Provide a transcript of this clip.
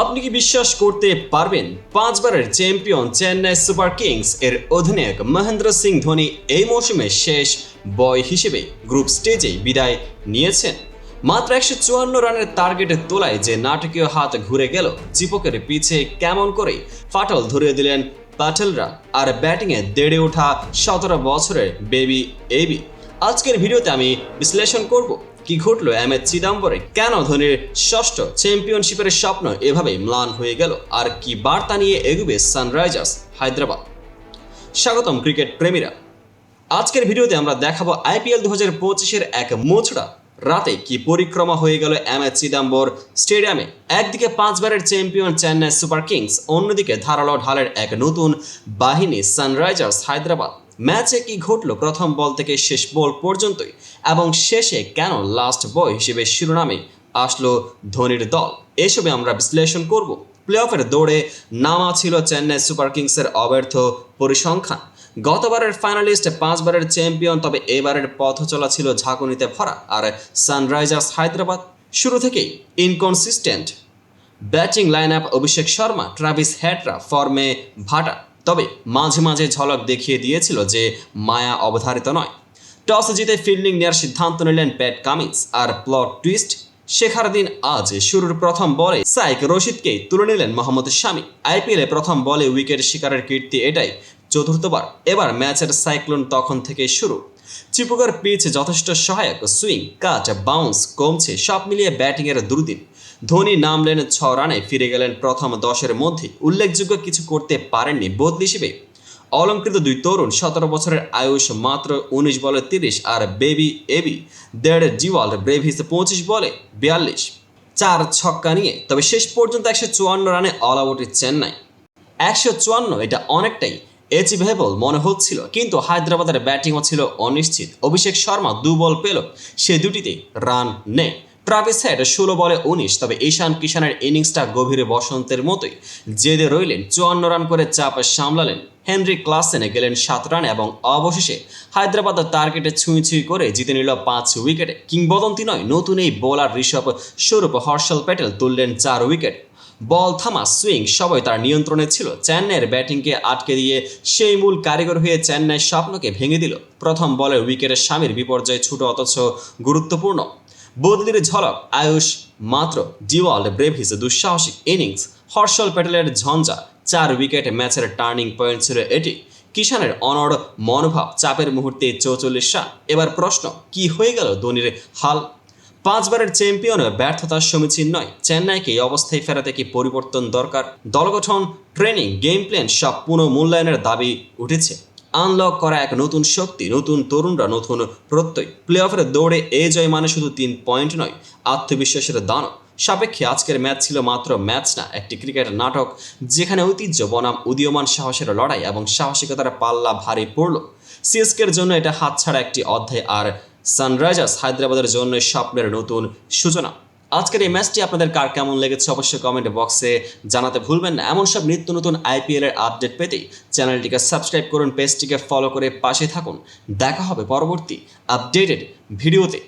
আপনি কি বিশ্বাস করতে পারবেন? পাঁচবারের চ্যাম্পিয়ন চেন্নাই সুপার কিংস এর অধিনায়ক মহেন্দ্র সিং ধোনি এই মৌসুমে শেষ বয় হিসেবে গ্রুপ স্টেজেই বিদায় নিয়েছেন। মাত্র একশো চুয়ান্ন রানের টার্গেটে তোলায় যে নাটকীয় হাত ঘুরে গেল, চিপকের পিছে কেমন করে ফাটল ধরিয়ে দিলেন প্যাটেলরা আর ব্যাটিংয়ে দেড়ে ওঠা সতেরো বছরের বেবি এবি। আজকের ভিডিওতে আমি বিশ্লেষণ করব কি ঘটলো? এম এস চিদাম্বরে? কেন ধোনির ষষ্ঠ চ্যাম্পিয়নশিপের স্বপ্ন এভাবেই ম্লান হয়ে গেল? আর কি বার্তা নিয়ে এগুবে সানরাইজার্স হায়দ্রাবাদ? স্বাগতম ক্রিকেট প্রেমীরা। আজকের ভিডিওতে আমরা দেখাবো আইপিএল দু হাজার পঁচিশের এক মোছড়া। রাতে কি পরিক্রমা হয়ে গেল এম এস চিদাম্বর স্টেডিয়ামে? একদিকে পাঁচবারের চ্যাম্পিয়ন চেন্নাই সুপার কিংস, অন্যদিকে ধারালো ঢালের এক নতুন বাহিনী সানরাইজার্স হায়দ্রাবাদ। ম্যাচে কি ঘটলো? প্রথম বল থেকে শেষ বল পর্যন্তই। এবং শেষে কেন লাস্ট বয় হিসেবে শিরোনামে আসলো ধোনির দল? এসবে আমরা বিশ্লেষণ করব। প্লে অফের দৌড়ে নামা ছিল চেন্নাই সুপার কিংসের অব্যর্থ পরিসংখ্যান। গতবারের ফাইনালিস্ট পাঁচবারের চ্যাম্পিয়ন তবে এবারের পথ চলা ছিল ঝাঁকুনিতে ভরা। আর সানরাইজার্স হায়দ্রাবাদ, শুরু থেকেই inconsistent batting line up Abhishek Sharma Travis হ্যাটরা ফর্মে ভাটা। তবে মাঝে মাঝে ঝলক দেখিয়ে দিয়েছিল যে মায়া অবধারিত নয়। টস জিতে ফিল্ডিং নেওয়ার সিদ্ধান্ত নিলেন প্যাট কামিন্স। আর প্লট টুইস্ট, শেখার দিন আজ শুরুর প্রথম বলে সাইক রশিদকে তুলে নিলেন মোহাম্মদ শামি। আইপিএলে প্রথম বলে উইকেট শিকারের কীর্তি এটাই। চতুর্থবার, এবার ম্যাচের সাইক্লোন তখন থেকে শুরু। চিপুকার পিচ যথেষ্ট সহায়ক, সুইং কাট বাউন্স কমছে, সব মিলিয়ে ব্যাটিংয়ের দুর্দিন। ধোনি নামলেন ছ রানে, ফিরে গেলেন প্রথম দশের মধ্যে উল্লেখযোগ্য কিছু করতে পারেননি বদলি হিসেবে অলঙ্কৃত দুই তরুণ সতেরো বছরের আয়ুষ মাত্র উনিশ বলে তিরিশ আর বেবি এবি দেড় জিওয়াল ব্রেভিস পঁচিশ বলে বিয়াল্লিশ। চার ছক্কা নিয়ে, তবে শেষ পর্যন্ত একশো চুয়ান্ন রানে অল আউটে চেন্নাই। একশো চুয়ান্ন এটা অনেকটাই অ্যাচিভেবল মনে হচ্ছিল, কিন্তু হায়দ্রাবাদের ব্যাটিংও ছিল অনিশ্চিত। অভিষেক শর্মা দু বল পেল, সে দুটিতে রান নেই ট্রাভিস হেড ষোলো বলে উনিশ, তবে ঈশান কিষানের ইনিংসটা গভীরে বসন্তের মতোই। জেদে রইলেন, চুয়ান্ন রান করে চাপ সামলালেন। হেনরি ক্লাসেনে গেলেন সাত রান এবং অবশেষে হায়দ্রাবাদ টার্গেটে ছুঁই ছুঁই করে জিতে নিল পাঁচ উইকেটে। কিংবদন্তি নয়, নতুন এই বোলার ঋষভ স্বরূপ হর্ষল প্যাটেল তুললেন চার উইকেট। বল থামা সুইং সবাই তার নিয়ন্ত্রণে ছিল। চেন্নাইয়ের ব্যাটিংকে আটকে দিয়ে সেই মূল কারিগর হয়ে চেন্নাইয়ের স্বপ্নকে ভেঙে দিল। প্রথম বলে উইকেটের স্বামীর বিপর্যয় ছুটো অথচ গুরুত্বপূর্ণ। বদলির ঝলক, আয়ুষ মাত্র ডিওয়াল্ড ব্রেভিস দুঃসাহসিক ইনিংস। হর্ষল প্যাটেলের ঝঞ্ঝা, চার উইকেট ম্যাচের টার্নিং পয়েন্ট ছিল এটি। কিষানের অনড় মনোভাব, চাপের মুহূর্তে চৌচল্লিশ রান। এবার প্রশ্ন, কি হয়ে গেল ধোনির হাল? পাঁচবারের চ্যাম্পিয়ন ব্যর্থতার সমীচীন নয়। চেন্নাইকে এই অবস্থায় ফেরাতে কি পরিবর্তন দরকার? দলগঠন, ট্রেনিং গেম প্ল্যান সব পুনঃমূল্যায়নের দাবি উঠেছে। আনলক করা এক নতুন শক্তি, নতুন তরুণরা, নতুন প্রত্যয়। প্লে অফের দৌড়ে এ জয় মানে শুধু তিন পয়েন্ট নয়, আত্মবিশ্বাসের দান সাপেক্ষে আজকের ম্যাচ ছিল মাত্র ম্যাচ না, একটি ক্রিকেট নাটক যেখানে ঐতিহ্য, বনাম, উদীয়মান সাহসের লড়াই এবং সাহসিকতার পাল্লা ভারী পড়ল। সিএসকের জন্য এটা হাতছাড়া একটি অধ্যায় আর সানরাইজার্স হায়দ্রাবাদের জন্য স্বপ্নের নতুন সূচনা। আজকের এই ম্যাচটি আপনাদের কার কেমন লেগেছে অবশ্যই কমেন্ট বক্সে জানাতে ভুলবেন না। এমন সব নিত্য নতুন আইপিএল এর আপডেট পেতেই চ্যানেলটিকে সাবস্ক্রাইব করুন পেজটিকে ফলো করে পাশে থাকুন। দেখা হবে পরবর্তী আপডেটেড ভিডিওতে